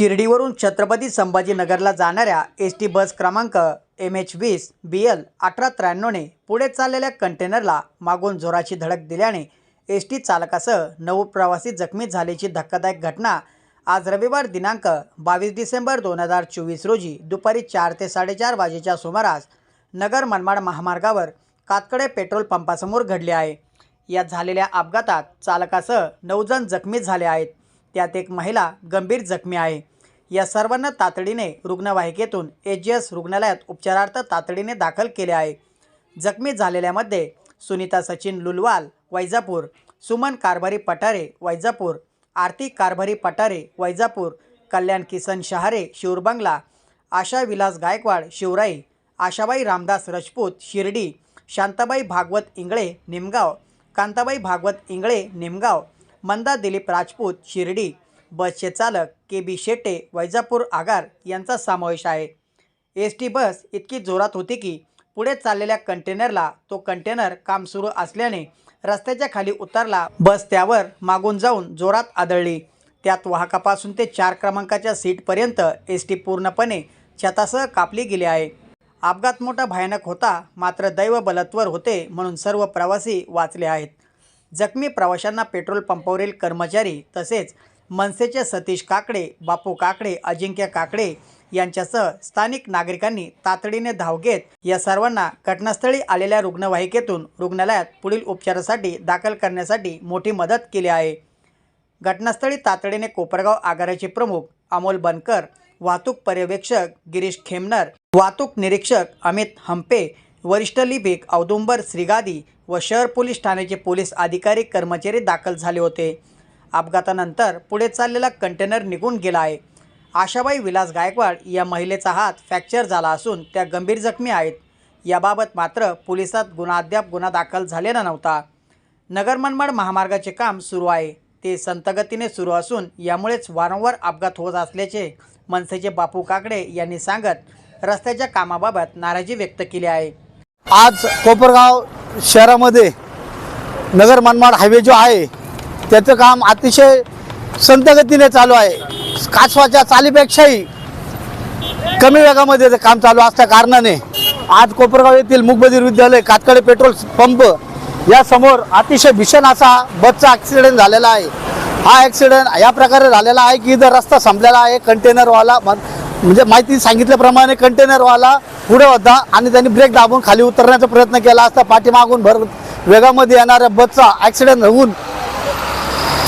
शिर्डीवरून छत्रपती संभाजीनगरला जाणाऱ्या S T bus क्रमांक M H वीस बी एल अठरा त्र्याण्णवने पुढे चाललेल्या कंटेनरला मागून जोराची धडक दिल्याने एस टी चालकासह नऊ प्रवासी जखमी झाल्याची धक्कादायक घटना आज रविवार दिनांक बावीस डिसेंबर दोन हजार चोवीस रोजी दुपारी चार ते साडेचार वाजेच्या सुमारास नगर मनमाड महामार्गावर कातकडे पेट्रोल पंपासमोर घडली आहे. या झालेल्या अपघातात चालकासह नऊ जण जखमी झाले आहेत. त्यात एक महिला गंभीर जखमी आहे. या सर्वांना तातडीने रुग्णवाहिकेतून एच जी एस रुग्णालयात उपचारार्थ तातडीने दाखल केले आहे. जखमी झालेल्यामध्ये सुनीता सचिन लुलवाल वैजापूर सुमन कारभारी पठारे वैजापूर आरती कारभारी पठारे वैजापूर कल्याण किसन शहारे शिवरबंगला आशा विलास गायकवाड शिवराई आशाबाई रामदास राजपूत शिर्डी शांताबाई भागवत इंगळे निमगाव कांताबाई भागवत इंगळे निमगाव मंदा दिलीप राजपूत शिर्डी बसचे चालक के बी शेटे वैजापूर आगार यांचा समावेश आहे. एस टी बस इतकी जोरात होती की पुढे चाललेल्या कंटेनरला तो कंटेनर काम सुरू असल्याने रस्त्याच्या खाली उतरला बस त्यावर मागून जाऊन जोरात आदळली. त्यात वाहकापासून ते चार क्रमांकाच्या सीटपर्यंत एस टी पूर्णपणे छतासह कापली गेली आहे. अपघात मोठा भयानक होता मात्र दैव बलत्वर होते म्हणून सर्व प्रवासी वाचले आहेत. जखमी प्रवाशांना पेट्रोल पंपावरील कर्मचारी तसेच मनसेचे सतीश काकडे बापू काकडे अजिंक्य काकडे यांच्यासह स्थानिक नागरिकांनी तातडीने धाव घेत या सर्वांना घटनास्थळी आलेल्या रुग्णवाहिकेतून रुग्णालयात पुढील उपचारासाठी दाखल करण्यासाठी मोठी मदत केली आहे. घटनास्थळी तातडीने कोपरगाव आगाराचे प्रमुख अमोल बनकर वाहतूक पर्यवेक्षक गिरीश खेमनर वाहतूक निरीक्षक अमित हंपे वरिष्ठ लिपिक औदुंबर श्रीगादी व शहर पोलीस ठाण्याचे पोलीस अधिकारी कर्मचारी दाखल झाले होते. अपघातानंतर पुढे चाललेला कंटेनर निघून गेला आहे. आशाबाई विलास गायकवाड या महिलेचा हात फ्रॅक्चर झाला असून त्या गंभीर जखमी आहेत. याबाबत मात्र पोलिसात गुन्हा अद्याप गुन्हा दाखल झालेला नव्हता. नगर मनमाड महामार्गाचे काम सुरू आहे. ते संतगतीने सुरू असून यामुळेच वारंवार अपघात होत असल्याचे मनसेचे बापू काकडे यांनी सांगत रस्त्याच्या कामाबाबत नाराजी व्यक्त केली आहे. आज कोपरगाव शहरामध्ये नगर मनमाड हायवे जो आहे त्याचं काम अतिशय संतगतीने चालू आहे. कासवाच्या चालीपेक्षाही कमी वेगामध्ये ते काम चालू असल्या कारणाने आज कोपरगाव येथील मुकबधीर विद्यालय कातकडे पेट्रोल पंप यासमोर अतिशय भीषण असा बसचा ॲक्सिडेंट झालेला आहे. हा ॲक्सिडेंट या प्रकारे झालेला आहे की इथं रस्ता संपलेला आहे कंटेनरवाला म्हणजे माहिती सांगितल्याप्रमाणे कंटेनरवाला पुढे होता आणि त्यांनी ब्रेक दाबून खाली उतरण्याचा प्रयत्न केला असता. पाठीमागून भर वेगामध्ये येणाऱ्या बसचा ॲक्सिडेंट होऊन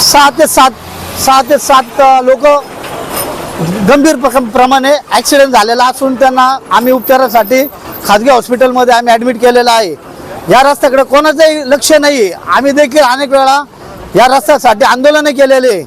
सहा ते सात सहा ते सात लोक गंभीर प्रमाणे ॲक्सिडेंट झालेला असून त्यांना आम्ही उपचारासाठी खाजगी हॉस्पिटलमध्ये आम्ही ॲडमिट केलेलं आहे. या रस्त्याकडे कोणाचंही लक्ष नाही. आहे आम्ही देखील अनेक वेळा या रस्त्यासाठी आंदोलनं केलेले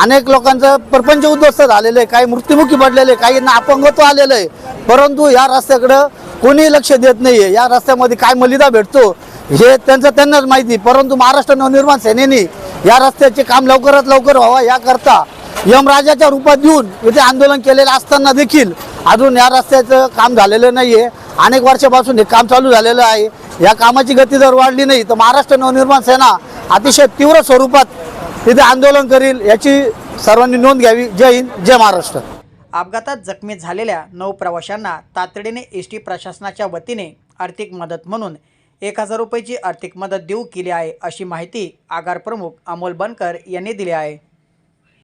अनेक लोकांचं प्रपंच उद्ध्वस्त झालेलं आहे काही मृत्युमुखी पडलेले काहींना अपंगत्व आलेलं आहे. परंतु या रस्त्याकडं कोणीही लक्ष देत नाही आहे या रस्त्यामध्ये काय मलिदा भेटतो हे त्यांचं त्यांनाच माहिती. परंतु महाराष्ट्र नवनिर्माण सेनेने या रस्त्याचे काम लवकरात लवकर व्हावा याकरता यमराजाच्या रूपात येऊन इथे आंदोलन केलेलं असताना देखील अजून या रस्त्याचं काम झालेलं नाही आहे अनेक वर्षापासून हे काम चालू झालेलं आहे. या कामाची गती जर वाढली नाही तर महाराष्ट्र नवनिर्माण सेना अतिशय तीव्र स्वरूपात तिथे आंदोलन करील याची सर्वांनी नोंद घ्यावी. जय हिंद जय महाराष्ट्र. अपघातात जखमी झालेल्या नऊ प्रवाशांना तातडीने एस टी प्रशासनाच्या वतीने आर्थिक मदत म्हणून एक हजार रुपयाची आर्थिक मदत देऊ केली आहे अशी माहिती आगार प्रमुख अमोल बनकर यांनी दिली आहे.